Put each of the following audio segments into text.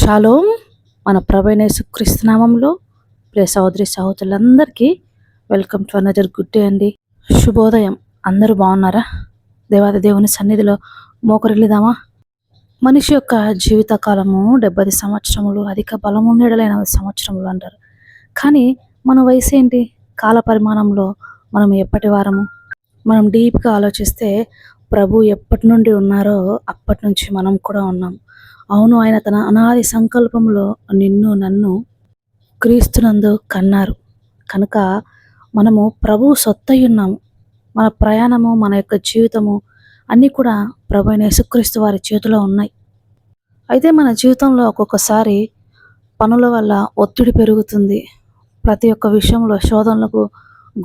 Shalom మన ప్రభైనేసు సుక్రీస్తునామంలో pray సహోదరి సహోదరులందరికీ welcome to another good day అండి శుభోదయం అందరూ బాగున్నారా దేవాది దేవుని సన్నిధిలో మోకరిల్లిదామా మనిషి యొక్క జీవిత కాలము డెబ్బై సంవత్సరములు అధిక బలము నీడలైన సంవత్సరములు అంటారు కానీ మన వయసు ఏంటి కాల పరిమాణంలో మనం ఎప్పటి వారము మనం డీప్గా ఆలోచిస్తే ప్రభు ఎప్పటి నుండి ఉన్నారో అప్పటి నుంచి మనం కూడా ఉన్నాం అవును ఆయన తన అనాది సంకల్పంలో నిన్ను నన్ను క్రీస్తునందు కన్నారు కనుక మనము ప్రభు సొత్తయి ఉన్నాము మన ప్రయాణము మన యొక్క జీవితము అన్నీ కూడా ప్రభు యేసుక్రీస్తు వారి చేతిలో ఉన్నాయి అయితే మన జీవితంలో ఒక్కొక్కసారి పనుల వల్ల ఒత్తిడి పెరుగుతుంది ప్రతి ఒక్క విషయంలో శోధనలకు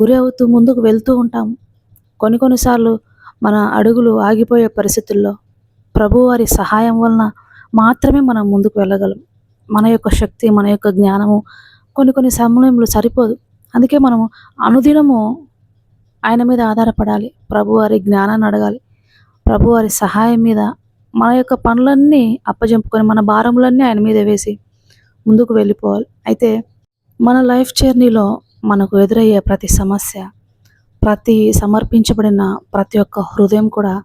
గురి అవుతూ ముందుకు వెళ్తూ ఉంటాము కొన్ని కొన్నిసార్లు మన అడుగులు ఆగిపోయే పరిస్థితుల్లో ప్రభువారి సహాయం వలన మాత్రమే మనం ముందుకు వెళ్ళగలం మన యొక్క శక్తి మన యొక్క జ్ఞానము కొన్ని కొన్ని సమయంలో సరిపోదు అందుకే మనము అనుదినము ఆయన మీద ఆధారపడాలి ప్రభువారి జ్ఞానాన్ని అడగాలి ప్రభువారి సహాయం మీద మన యొక్క పనులన్నీ అప్పజంపుకొని మన భారములన్నీ ఆయన మీద వేసి ముందుకు వెళ్ళిపోవాలి అయితే మన లైఫ్ జర్నీలో మనకు ఎదురయ్యే ప్రతి సమస్య ప్రతి సమర్పించబడిన ప్రతి ఒక్క హృదయం కూడా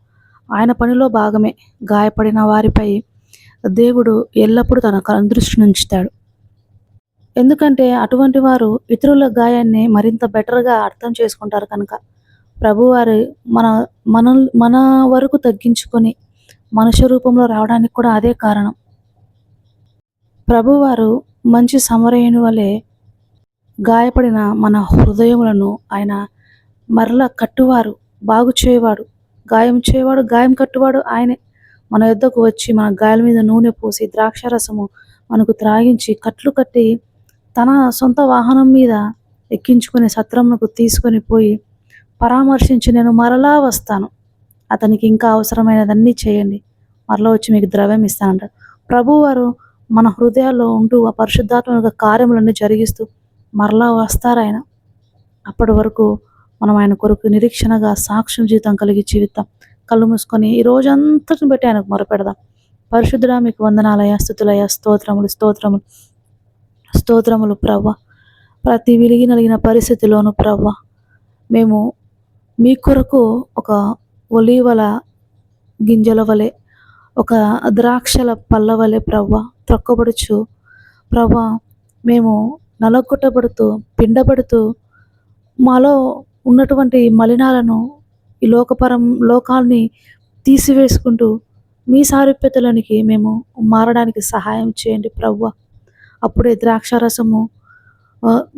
ఆయన పనిలో భాగమే గాయపడిన వారిపై దేవుడు ఎల్లప్పుడూ తన దృష్టిని ఉంచుతాడు ఎందుకంటే అటువంటి వారు ఇతరుల గాయాన్ని మరింత బెటర్గా అర్థం చేసుకుంటారు కనుక ప్రభువారు మన మన మన వరకు తగ్గించుకొని మనుష్య రూపంలో రావడానికి కూడా అదే కారణం ప్రభువారు మంచి సమరైన వలె గాయపడిన మన హృదయములను ఆయన మరలా కట్టువారు బాగు చేయవాడు గాయం చేయవాడు గాయం కట్టువాడు ఆయనే మన యుద్ధకు వచ్చి మన గాయల మీద నూనె పోసి ద్రాక్ష రసము మనకు త్రాగించి కట్లు కట్టి తన సొంత వాహనం మీద ఎక్కించుకుని సత్రమునకు తీసుకొని పోయి పరామర్శించి నేను మరలా వస్తాను అతనికి ఇంకా అవసరమైనదన్నీ చేయండి మరలా వచ్చి మీకు ద్రవ్యం ఇస్తానంటారు ప్రభువారు మన హృదయాల్లో ఉంటూ ఆ పరిశుద్ధాత్మ కార్యములన్నీ జరిగిస్తూ మరలా వస్తారాయన అప్పటి వరకు మనం ఆయన కొరకు నిరీక్షణగా సాక్ష్యం జీవితం కలిగి జీవితం కళ్ళు మూసుకొని ఈ రోజంతటిని బట్టి ఆయనకు మొరపెడదాం పరిశుద్ధుడా మీకు వందనాలయ స్థుతులయ స్తోత్రములు స్తోత్రములు స్తోత్రములు ప్రవ్వ ప్రతి విరిగి నలిగిన పరిస్థితిలోనూ ప్రవ్వ మేము మీ కొరకు ఒక ఒలీవల గింజల వలె ఒక ద్రాక్షల పళ్ళ వలె ప్రవ్వ త్రొక్కబడుచు ప్రవ్వ మేము నలగొట్టబడుతూ పిండబడుతూ మాలో ఉన్నటువంటి మలినాలను ఈ లోకపరం లోకాల్ని తీసివేసుకుంటూ మీ సారూప్యతలోనికి మేము మారడానికి సహాయం చేయండి ప్రవ్వ అప్పుడే ద్రాక్షారసము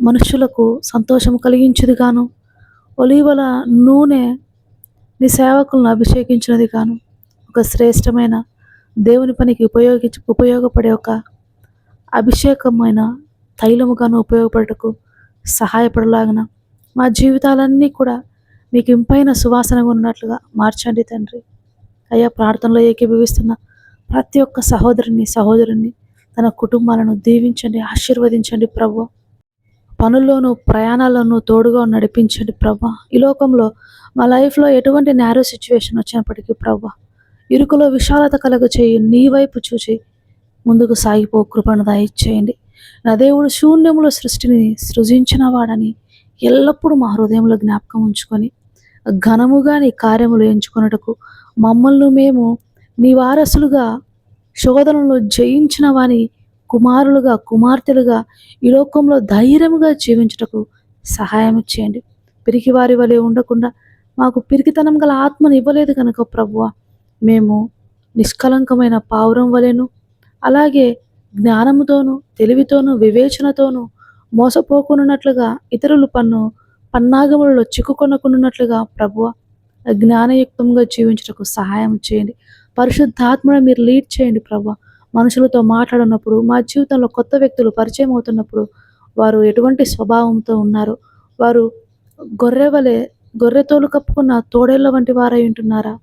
మనుషులకు సంతోషం కలిగించేది గాను ఒలీవల నూనె నీ సేవకులను అభిషేకించినది గాను ఒక శ్రేష్టమైన దేవుని పనికి ఉపయోగించి ఉపయోగపడే ఒక అభిషేకమైన తైలముగాను ఉపయోగపడటకు సహాయపడలాగిన మా జీవితాలన్నీ కూడా మీకు ఇంపైన సువాసనగా ఉన్నట్లుగా మార్చండి తండ్రి అయ్యా ప్రార్థనలో ఏకీభవిస్తున్న ప్రతి ఒక్క సహోదరుని సహోదరుని తన కుటుంబాలను దీవించండి ఆశీర్వదించండి ప్రభు పనుల్లోనూ ప్రయాణాలను తోడుగా నడిపించండి ప్రభు ఈ లోకంలో మా లైఫ్లో ఎటువంటి నేరో సిచ్యువేషన్ వచ్చినప్పటికీ ప్రభు ఇరుకులో విశాలత కలగ చేయి నీ వైపు చూచి ముందుకు సాగిపో కృపను దాయిచ్చేయండి నా దేవుడు శూన్యములో సృష్టిని సృజించిన వాడని ఎల్లప్పుడూ మా హృదయంలో జ్ఞాపకం ఉంచుకొని ఘనముగా నీ కార్యములు ఎంచుకొనుటకు మమ్మల్ని మేము నీ వారసులుగా శోధనలు జయించిన వాని కుమారులుగా కుమార్తెలుగా ఈ లోకంలో ధైర్యముగా జీవించుటకు సహాయం చేయండి పిరికి వారి వలె ఉండకుండా మాకు పిరికితనం గల ఆత్మను ఇవ్వలేదు కనుక ప్రభువ మేము నిష్కలంకమైన పావురం వలెను అలాగే జ్ఞానముతోనూ తెలివితోనూ వివేచనతోనూ మోసపోకున్నట్లుగా ఇతరులు పన్ను పన్నాగములలో చిక్కుకొనకున్నట్లుగా ప్రభు జ్ఞానయుక్తంగా జీవించటకు సహాయం చేయండి పరిశుద్ధాత్మను మీరు లీడ్ చేయండి ప్రభు మనుషులతో మాట్లాడినప్పుడు మా జీవితంలో కొత్త వ్యక్తులు పరిచయం అవుతున్నప్పుడు వారు ఎటువంటి స్వభావంతో ఉన్నారు వారు గొర్రె వలె గొర్రె తోలు కప్పుకున్న తోడేళ్ల వంటి వారై ఉంటున్నారా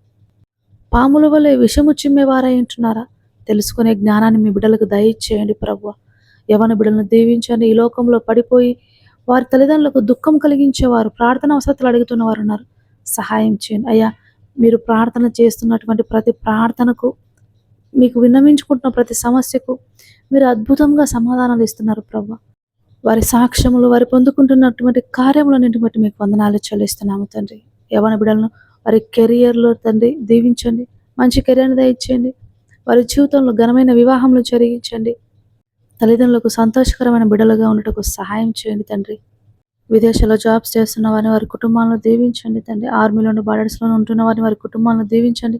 పాముల వలె విషము చిమ్మే వారై ఉంటున్నారా తెలుసుకునే జ్ఞానాన్ని మీ బిడ్డలకు దయచేయండి ప్రభు యవన బిడ్డలను దీవించండి ఈ లోకంలో పడిపోయి వారి తల్లిదండ్రులకు దుఃఖం కలిగించేవారు ప్రార్థన అవసరాలు అడుగుతున్న వారు ఉన్నారు సహాయం చేయండి అయ్యా మీరు ప్రార్థన చేస్తున్నటువంటి ప్రతి ప్రార్థనకు మీకు విన్నవించుకుంటున్న ప్రతి సమస్యకు మీరు అద్భుతంగా సమాధానాలు ఇస్తున్నారు ప్రభు వారి సాక్ష్యములు వారి పొందుకుంటున్నటువంటి కార్యములన్నింటి బట్టి మీకు వందనాలు చెల్లిస్తున్నాము తండ్రి యవన బిడలను వారి కెరియర్లో తండ్రి దీవించండి మంచి కెరియర్ని దయచేయండి వారి జీవితంలో ఘనమైన వివాహంలో జరిగించండి తల్లిదండ్రులకు సంతోషకరమైన బిడలుగా ఉండటకు సహాయం చేయండి తండ్రి విదేశాల్లో జాబ్స్ చేస్తున్న వారిని వారి కుటుంబాలను దీవించండి తండ్రి ఆర్మీలోని బార్డర్స్లోను ఉంటున్న వారిని వారి కుటుంబాలను దీవించండి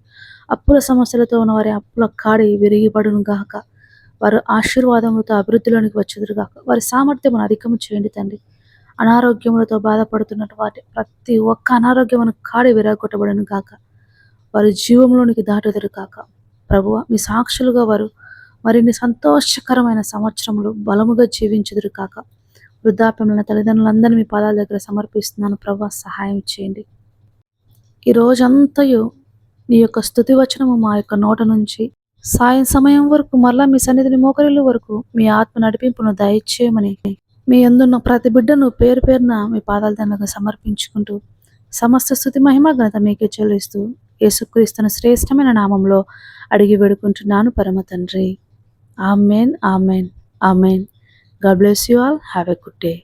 అప్పుల సమస్యలతో ఉన్న వారి అప్పుల కాడి విరిగిపడును గాక వారు ఆశీర్వాదములతో అభివృద్ధిలోనికి కాక వారి సామర్థ్యమును అధికము చేయండి తండ్రి అనారోగ్యములతో బాధపడుతున్న వాటి ప్రతి ఒక్క అనారోగ్యమును కాడి విరగొట్టబడును గాక వారి జీవంలోనికి దాటుదరు కాక ప్రభువ మీ సాక్షులుగా వారు మరిన్ని సంతోషకరమైన సంవత్సరములు బలముగా జీవించుదురు కాక వృద్ధాప్యములైన తల్లిదండ్రులందరినీ మీ పాదాల దగ్గర సమర్పిస్తున్నాను ప్రభు సహాయం చేయండి ఈ రోజంతయు నీ యొక్క స్థుతి వచనము మా యొక్క నోట నుంచి సాయం సమయం వరకు మరలా మీ సన్నిధిని మోకరిల్లు వరకు మీ ఆత్మ నడిపింపును దయచేయమని మీ ఎందున్న ప్రతి బిడ్డను పేరు పేరున మీ పాదాల దండకు సమర్పించుకుంటూ సమస్త స్థుతి మహిమ ఘనత మీకే చెల్లిస్తూ యేసుక్రీస్తును శ్రేష్టమైన నామంలో అడిగి వేడుకుంటున్నాను పరమ తండ్రి Amen. Amen. Amen. God bless you all. Have a good day.